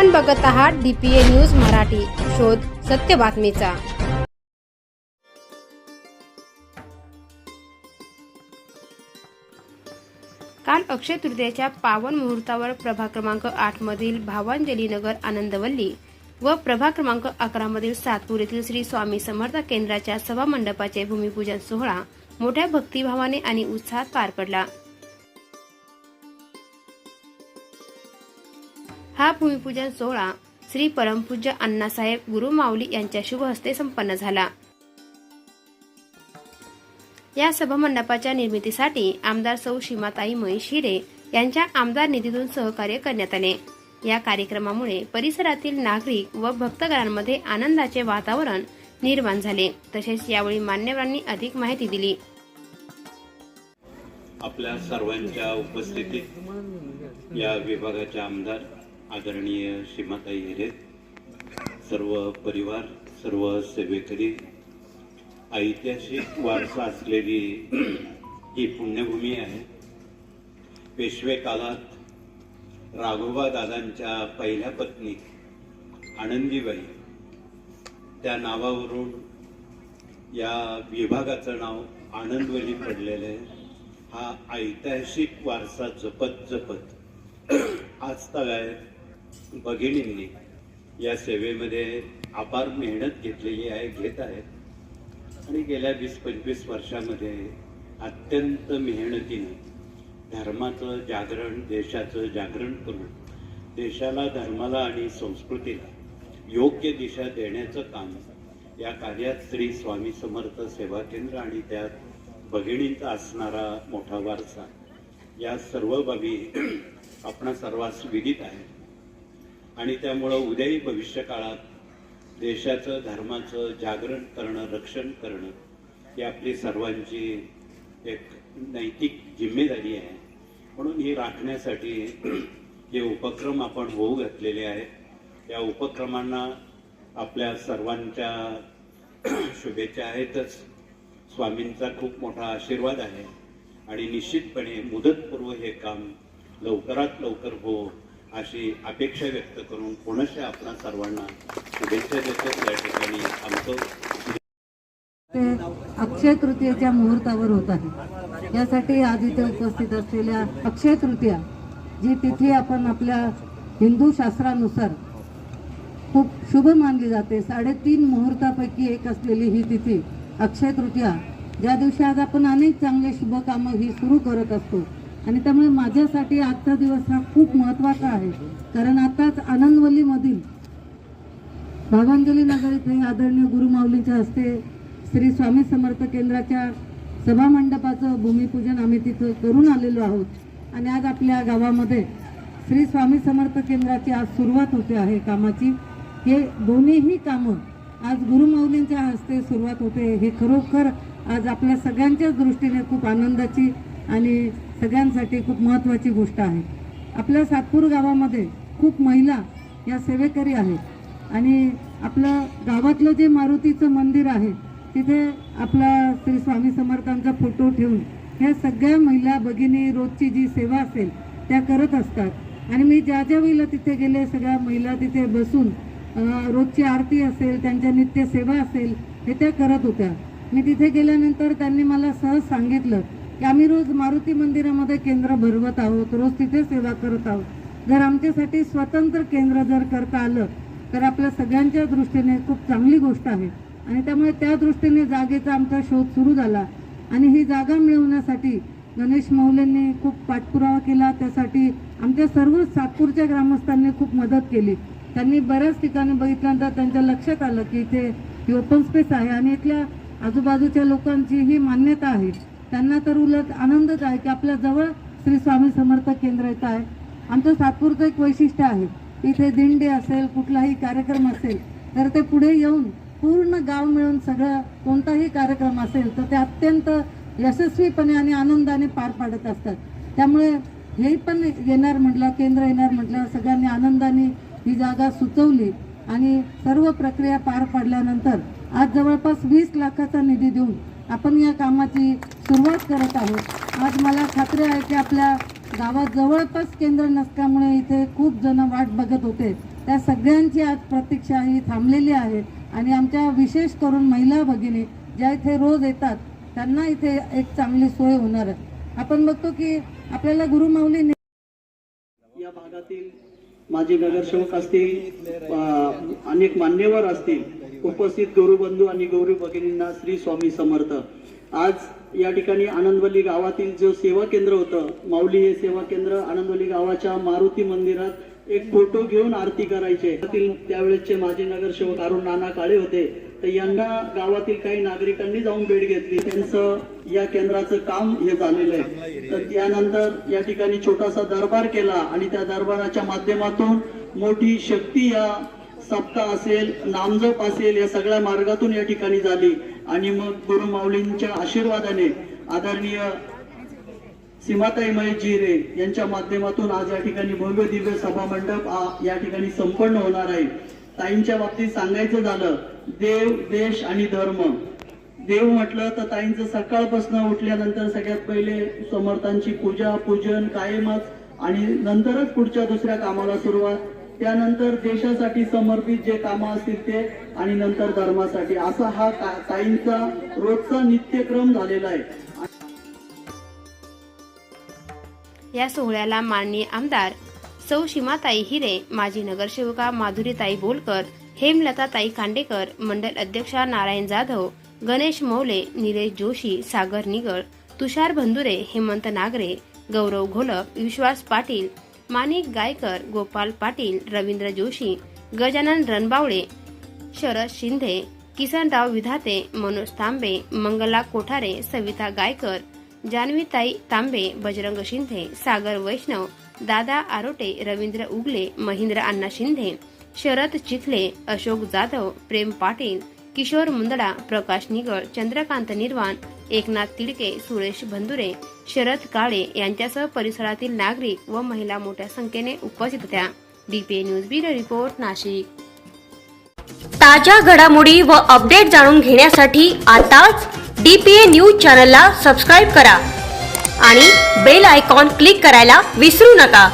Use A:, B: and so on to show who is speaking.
A: आपण बघत आहात डीपीए न्यूज मराठी. शोध सत्य बातमीचा. काल अक्षय तृतीयेच्या पावन मुहूर्तावर प्रभा क्रमांक आठ मधील भावांजली नगर आनंदवल्ली व प्रभा क्रमांक अकरा मधील सातपूर येथील श्री स्वामी समर्थ केंद्राच्या सभा मंडपाचे भूमिपूजन सोहळा मोठ्या भक्तिभावाने आणि उत्साहात पार पडला. हा भूमिपूजन सोहळा श्री परमपूज्य अण्णासाहेब गुरु माऊली यांच्या शुभ हस्ते संपन्न झाला. या सभामंडपाच्या निर्मितीसाठी आमदार सौ सीमाताई महेश हिरे यांच्या आमदार निधीतून सहकार्य करण्यात आले. या कार्यक्रमामुळे परिसरातील नागरिक व भक्तगणांमध्ये आनंदाचे वातावरण निर्माण झाले. तसेच यावेळी मान्यवरांनी अधिक माहिती दिली.
B: आपल्या सर्वांच्या उपस्थितीत या विभागाचे आमदार आदरणीय श्रीमाताई हिरे सर्व परिवार सर्व सेवेकरी ऐतिहासिक वारसा असलेली ही पुण्यभूमी आहे. पेशवे काळात राघोबा दादांच्या पहिल्या पत्नी आनंदीबाई त्या नावावरून या विभागाचं नाव आनंदवली पडलेलं आहे. हा ऐतिहासिक वारसा जपत जपत आज तगायत भगिनींनी या सेवेमध्ये अपार मेहनत घेतलेली आहे घेत आहेत. आणि गेल्या वीस पंचवीस वर्षामध्ये अत्यंत मेहनतीनं धर्माचं जागरण देशाचं जागरण करून देशाला धर्माला आणि संस्कृतीला योग्य दिशा देण्याचं काम या कार्यात श्री स्वामी समर्थ सेवा केंद्र आणि त्यात भगिणींचा असणारा मोठा वारसा या सर्व बाबी आपणा सर्वांस विदित आहे आणि त्यामुळं उद्याही भविष्य काळात देशाचं धर्माचं जागरण करणं रक्षण करणं ही आपली सर्वांची एक नैतिक जिम्मेदारी आहे. म्हणून ही राखण्यासाठी हे उपक्रम आपण होऊ घातलेले आहेत. या उपक्रमांना आपल्या सर्वांच्या शुभेच्छा आहेतच. स्वामींचा खूप मोठा आशीर्वाद आहे. आणि निश्चितपणे मुदतपूर्व हे काम लवकरात लवकर हो अशी अपेक्षा व्यक्त करून पुनश्च आपणा सर्वांना शुभेच्छा देतो. या ठिकाणी आमचं
C: ते अक्षय तृतीयेच्या मुहूर्तावर होत आहे. यासाठी आज इथे उपस्थित असलेल्या अक्षय तृतीया जी तिथी आपण आपल्या हिंदू शास्त्रानुसार खूप शुभ मानली जाते. साडेतीन मुहूर्तापैकी एक असलेली ही तिथी अक्षय तृतीया ज्या दिवशी आज आपण अनेक चांगले शुभ कामं ही सुरू करत असतो. आणि त्यामुळे माझ्यासाठी आजचा दिवस हा खूप महत्त्वाचा आहे. कारण आताच आनंदवलीमधील भावांजली नगर इथे आदरणीय गुरुमाऊलींच्या हस्ते श्री स्वामी समर्थ केंद्राच्या सभा मंडपाचं भूमिपूजन आम्ही तिथं करून आलेलो आहोत. आणि आज आपल्या गावामध्ये श्री स्वामी समर्थ केंद्राची आज सुरुवात होते आहे कामाची. हे दोन्हीही कामं आज गुरुमाऊलींच्या हस्ते सुरुवात होते. हे खरोखर आज आपल्या सगळ्यांच्याच दृष्टीने खूप आनंदाची आणि सगळ्यांसाठी खूप महत्त्वाची गोष्ट आहे. आपल्या सातपूर गावामध्ये खूप महिला या सेवेकरी आहेत. आणि आपलं गावातलं जे मारुतीचं मंदिर आहे तिथे आपला श्री स्वामी समर्थांचा फोटो ठेवून ह्या सगळ्या महिला भगिनी रोजची जी सेवा असेल त्या करत असतात. आणि मी ज्या ज्या वेळेला तिथे गेले सगळ्या महिला तिथे बसून रोजची आरती असेल त्यांच्या नित्य सेवा असेल हे त्या करत होत्या. मी तिथे गेल्यानंतर त्यांनी मला सहज सांगितलं की आम्ही रोज मारुती मंदिरामध्ये केंद्र भरवत आहोत रोज तिथे सेवा करत आहोत. जर आमच्यासाठी स्वतंत्र केंद्र जर करता आलं तर आपल्या सगळ्यांच्या दृष्टीने खूप चांगली गोष्ट आहे. आणि त्यामुळे त्या दृष्टीने जागेचा आमचा शोध सुरू झाला. आणि ही जागा मिळवण्यासाठी गणेश मौलेंनी खूप पाठपुरावा केला. त्यासाठी आमच्या सर्व सातपूरच्या ग्रामस्थांनी खूप मदत केली. त्यांनी बऱ्याच ठिकाणी बघितल्यानंतर त्यांच्या लक्षात आलं की इथे ही ओपन स्पेस आहे आणि इथल्या आजूबाजूच्या लोकांची ही मान्यता आहे. त्यांना तर उलट आनंदच आहे की आपल्या जवळ श्री स्वामी समर्थ केंद्र येत आहे. आमचं सातपूरचं एक वैशिष्ट्य आहे. इथे दिंडी असेल कुठलाही कार्यक्रम असेल तर ते पुढे येऊन पूर्ण गाव मिळून सगळं कोणताही कार्यक्रम असेल तर ते अत्यंत यशस्वीपणे आणि आनंदाने पार पाडत असतात. त्यामुळे हे पण येणार म्हटलं केंद्र येणार म्हटलं सगळ्यांनी आनंदाने ही जागा सुचवली आणि सर्व प्रक्रिया पार पाडल्यानंतर आज जवळपास वीस लाखाचा निधी देऊन आपण या कामाची सुरुवात करत आहोत. आज मला खात्री आहे की आपल्या गावात जवळपास केंद्र नसल्यामुळे इथे खूप जण वाट बघत होते. त्या सगळ्यांची आज प्रतीक्षा ही थांबलेली आहे आणि आमच्या विशेष करून महिला भगिनी ज्या इथे रोज येतात त्यांना इथे एक चांगली सोय होणार आहे. आपण बघतो की आपल्याला गुरुमाऊली
D: या भागातील माझे नगरसेवक असतील अनेक मान्यवर असतील उपस्थित गुरुबंधू आणि गौरी भगिनींना श्री स्वामी समर्थ. आज या ठिकाणी आनंदवली गावातील जो सेवा केंद्र होतं माऊली हे सेवा केंद्र आनंदवली गावाच्या मारुती मंदिरात एक फोटो घेऊन आरती करायचे. त्यावेळेसचे माजी नगरसेवक अरुण नाना काळे होते. तर यांना गावातील काही नागरिकांनी जाऊन भेट घेतली. त्यांचं या केंद्राचं काम हे झालेलं आहे. तर त्यानंतर या ठिकाणी छोटासा दरबार केला आणि त्या दरबाराच्या माध्यमातून मोठी शक्ती या सप्ताह असेल नामजप असेल या सगळ्या मार्गातून या ठिकाणी झाली. आणि मग गुरु माऊलींच्या आशीर्वादाने आदरणीय सीमाताई महेश जिरे यांच्या माध्यमातून आज या ठिकाणी भव्य दिव्य सभा मंडप या ठिकाणी संपन्न होणार आहे. ताईंच्या बाबतीत सांगायचं झालं देव देश आणि धर्म. देव म्हटलं तर ताईंचं सकाळपासून उठल्यानंतर सगळ्यात पहिले समर्थांची पूजा पूजन कायमच आणि नंतरच पुढच्या दुसऱ्या कामाला सुरुवात. त्यानंतर देशासाठी समर्पित जे कामं असतील ते आणि नंतर धर्मासाठी. असा हा ताईंचा रोजचा नित्यक्रम झालेला आहे.
A: या सोहळ्याला माननीय आमदार सौ शिमाताई हिरे माजी नगरसेविका माधुरीताई बोलकर हेमलताताई खांडेकर मंडल अध्यक्षा नारायण जाधव गणेश मौले निलेश जोशी सागर निगळ तुषार भंदुरे हेमंत नागरे गौरव घोलप विश्वास पाटील माणिक गायकर गोपाल पाटील रवींद्र जोशी गजानन रणबावळे शरद शिंदे किसनराव विधाते मनोज तांबे मंगला कोठारे सविता गायकर जान्हवीताई तांबे बजरंग शिंदे सागर वैष्णव दादा आरोटे रवींद्र उगले महेंद्र अण्णा शिंदे शरद चिखले अशोक जाधव प्रेम पाटील किशोर मुंदडा प्रकाश निगळ चंद्रकांत निर्वाण एकनाथ तिडके सुरेश भंदुरे शरद काळे यांच्यासह परिसरातील नागरिक व महिला मोठ्या संख्येने उपस्थित होत्या. DPA news bureau report Nashik.
E: ताज्या घडामोडी व अपडेट जाणून घेण्यासाठी आताच डीपीए न्यूज चॅनलला सबस्क्राईब करा आणि बेल आयकॉन क्लिक करायला विसरू नका.